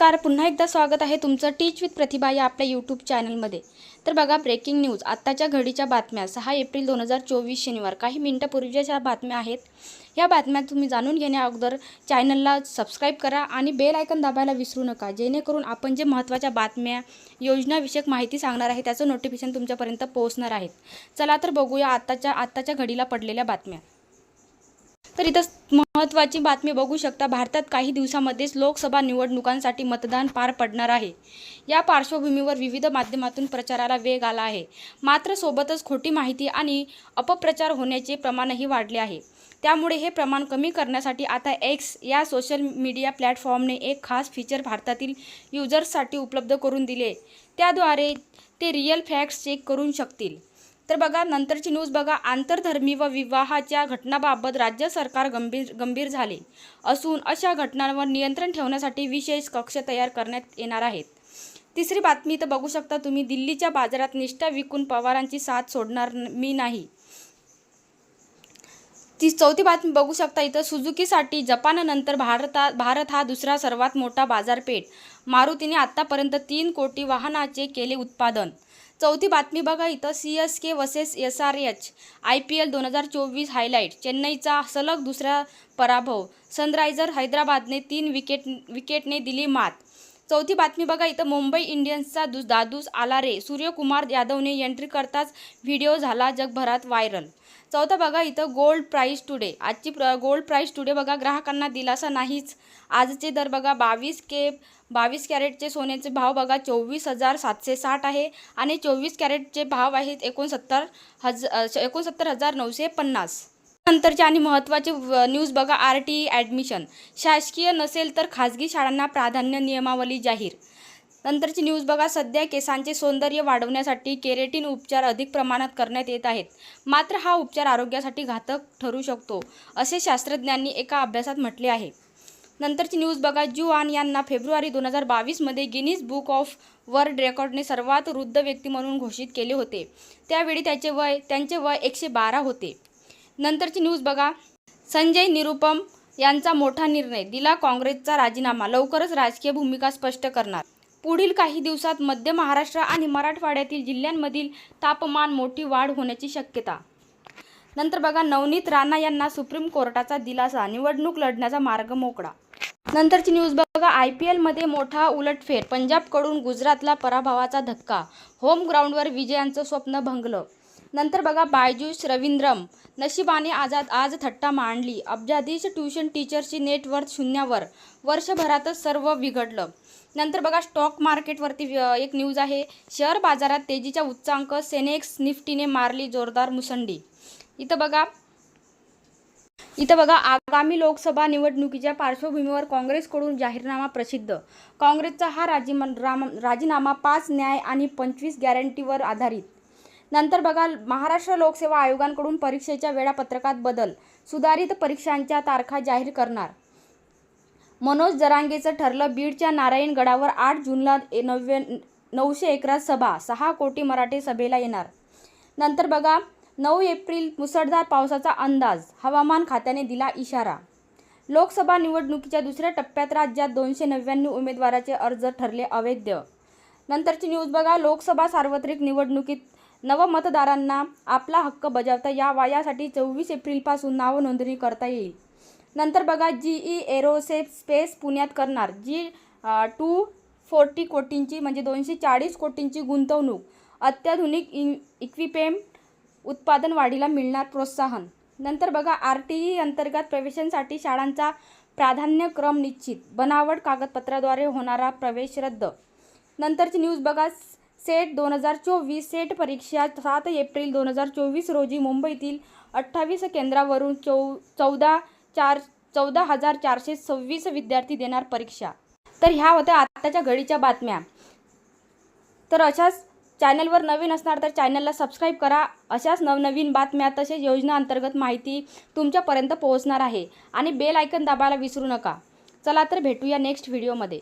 नमस्कार. पुन्हा एकदा स्वागत आहे तुमचं टीच विथ प्रतिभा या आपल्या यूट्यूब चॅनलमध्ये तर बघा ब्रेकिंग न्यूज आत्ताच्या घडीच्या बातम्या. सहा एप्रिल दोन हजार चोवीस शनिवार. काही मिनटापूर्वीच्या ज्या बातम्या आहेत ह्या बातम्या तुम्ही जाणून घेण्या अगोदर चॅनलला सबस्क्राईब करा आणि बेल आयकन दाबायला विसरू नका. जेणेकरून आपण जे महत्त्वाच्या बातम्या योजनाविषयक माहिती सांगणार आहे त्याचं नोटिफिकेशन तुमच्यापर्यंत पोहोचणार आहेत चला तर बघूया आत्ताच्या आत्ताच्या घडीला पडलेल्या बातम्या. तर इथं महत्त्वाची बातमी बघू शकता. भारतात काही दिवसामध्येच लोकसभा निवडणुकांसाठी मतदान पार पडणार आहे. या पार्श्वभूमीवर विविध माध्यमातून प्रचाराला वेग आला आहे. मात्र सोबतच खोटी माहिती आणि अपप्रचार होण्याचे प्रमाणही वाढले आहे. त्यामुळे हे प्रमाण कमी करण्यासाठी आता एक्स या सोशल मीडिया प्लॅटफॉर्मने एक खास फीचर भारतातील युजर्ससाठी उपलब्ध करून दिले. त्याद्वारे ते रिअल फॅक्ट्स चेक करू शकतील. तर बघा नंतरची न्यूज बघा. आंतरधर्मी व विवाहाच्या घटनाबाबत राज्य सरकार गंभीर गंभीर झाले असून अशा घटनांवर नियंत्रण ठेवण्यासाठी विशेष कक्ष तयार करण्यात येणार आहेत. तिसरी बातमी तर बघू शकता तुम्ही. दिल्लीच्या बाजारात निष्ठा विकून पवारांची साथ सोडणार मी नाही. ती चौथी बातमी बघू शकता इथं. सुझुकीसाठी जपाननंतर भारता भारत हा दुसरा सर्वात मोठा बाजारपेठ. मारुतीने आत्तापर्यंत तीन कोटी वाहनाचे केले उत्पादन. चौथी बातमी बघा इथं C S K versus S R H I P L दोन हजार चोवीस हायलाईट चेन्नईचा सलग दुसरा पराभव. सनरायझर हैदराबादने तीन विकेट विकेटने दिली मात. चौथी बातमी बघा इथं मुंबई इंडियन्सचा दुस दादूस आला रे. सूर्यकुमार यादवने एंट्री करताच व्हिडिओ झाला जगभरात व्हायरल. चौथा बघा इथं गोल्ड प्राईस टुडे. आजची प्र गोल्ड प्राईस टुडे बघा ग्राहकांना दिलासा नाहीच. आजचे दर बघा बावीस के बावीस कॅरेटचे सोन्याचे भाव बघा चोवीस हजार सातशे साठ आहे आणि चोवीस कॅरेटचे भाव आहेत एकोणसत्तर हज एकोणसत्तर हजार नऊशे पन्नास. नंतरचे आणि महत्त्वाचे व- न्यूज बघा आर टी ई ॲडमिशन शासकीय नसेल तर खाजगी शाळांना प्राधान्य नियमावली जाहीर. नंतरची न्यूज बघा सध्या केसांचे सौंदर्य वाढवण्यासाठी केरेटिन उपचार अधिक प्रमाणात करण्यात येत आहेत. मात्र हा उपचार आरोग्यासाठी घातक ठरू शकतो असे शास्त्रज्ञांनी एका अभ्यासात म्हटले आहे. नंतरची न्यूज बघा जुआन यांना फेब्रुवारी दोन हजार बावीसमध्ये गिनीज बुक ऑफ वर्ल्ड रेकॉर्डने सर्वात वृद्ध व्यक्ती म्हणून घोषित केले होते. त्यावेळी त्याचे वय त्यांचे वय एकशे बारा होते. नंतरची न्यूज बघा. संजय निरुपम यांचा मोठा निर्णय. दिला काँग्रेसचा राजीनामा. लवकरच राजकीय भूमिका स्पष्ट करणार. पुढील काही दिवसात मध्य महाराष्ट्र आणि मराठवाड्यातील जिल्ह्यांमधील तापमान मोठी वाढ होण्याची शक्यता. नंतर बघा नवनीत राणा यांना सुप्रीम कोर्टाचा दिलासा. निवडणूक लढण्याचा मार्ग मोकळा. नंतरची न्यूज बघा. आय पी एलमध्ये मोठा उलटफेर. पंजाबकडून गुजरातला पराभवाचा धक्का. होम ग्राउंडवर विजयांचं स्वप्न भंगलं. नंतर बघा बायजूस रवींद्रम. नशिबाने आजाद आज थट्टा मांडली. अब्जाधीश ट्युशन टीचरची नेटवर्थ शून्यावर. वर्षभरातच सर्व बिघडलं. नंतर बघा स्टॉक मार्केटवरती एक न्यूज आहे. शेअर बाजारात तेजीचा उच्चांक सेनेक्स निफ्टीने मारली जोरदार मुसंडी. इथं बघा इथं बघा आगामी लोकसभा निवडणुकीच्या पार्श्वभूमीवर काँग्रेसकडून जाहीरनामा प्रसिद्ध. काँग्रेसचा हा राजीमा राम राजीनामा पाच न्याय आणि पंचवीस गॅरंटीवर आधारित. नंतर बघा महाराष्ट्र लोकसेवा आयोगांकडून परीक्षेच्या वेळापत्रकात बदल सुधारित परीक्षांच्या तारखा जाहीर करणार. मनोज जरांगेचं ठरलं बीडच्या नारायणगडावर आठ जूनला ए- नव्या नऊशे एकरात सभा सहा कोटी मराठे सभेला येणार. नंतर बघा नऊ एप्रिल मुसळधार पावसाचा अंदाज हवामान खात्याने दिला इशारा. लोकसभा निवडणुकीच्या दुसऱ्या टप्प्यात राज्यात दोनशे नव्याण्णव उमेदवाराचे अर्ज ठरले अवैध. नंतरची न्यूज बघा लोकसभा सार्वत्रिक निवडणुकीत नवमतदारांना आपला हक्क बजावता यावा. यासाठी चोवीस एप्रिलपासून नावनोंदणी करता येईल. नंतर बघा जी ई एरोसेफ स्पेस पुण्यात करणार. जी टू फोर्टी कोटींची म्हणजे दोनशे चाळीस कोटींची गुंतवणूक अत्याधुनिक इ इक्विपेम उत्पादन वाढीला मिळणार प्रोत्साहन. नंतर बघा आर टी ई अंतर्गत प्रवेशांसाठी शाळांचा प्राधान्यक्रम निश्चित. बनावट कागदपत्राद्वारे होणारा प्रवेश रद्द. नंतरची न्यूज बघा सेट दोन हजार चोवीस सेट परीक्षा सात एप्रिल दोन हजार चोवीस रोजी मुंबईतील अठ्ठावीस केंद्रावरून चौ चौदा चार चौदा हजार चारशे सव्वीस विद्यार्थी देणार परीक्षा. तर ह्या होत्या आत्ताच्या घडीच्या बातम्या. तर अशाच चॅनलवर नवीन असणार तर चॅनलला सबस्क्राईब करा. अशाच नवनवीन बातम्या तसेच योजना अंतर्गत माहिती तुमच्यापर्यंत पोहोचणार आहे. आणि बेल आयकन दाबायला विसरू नका. चला तर भेटूया नेक्स्ट व्हिडिओमध्ये.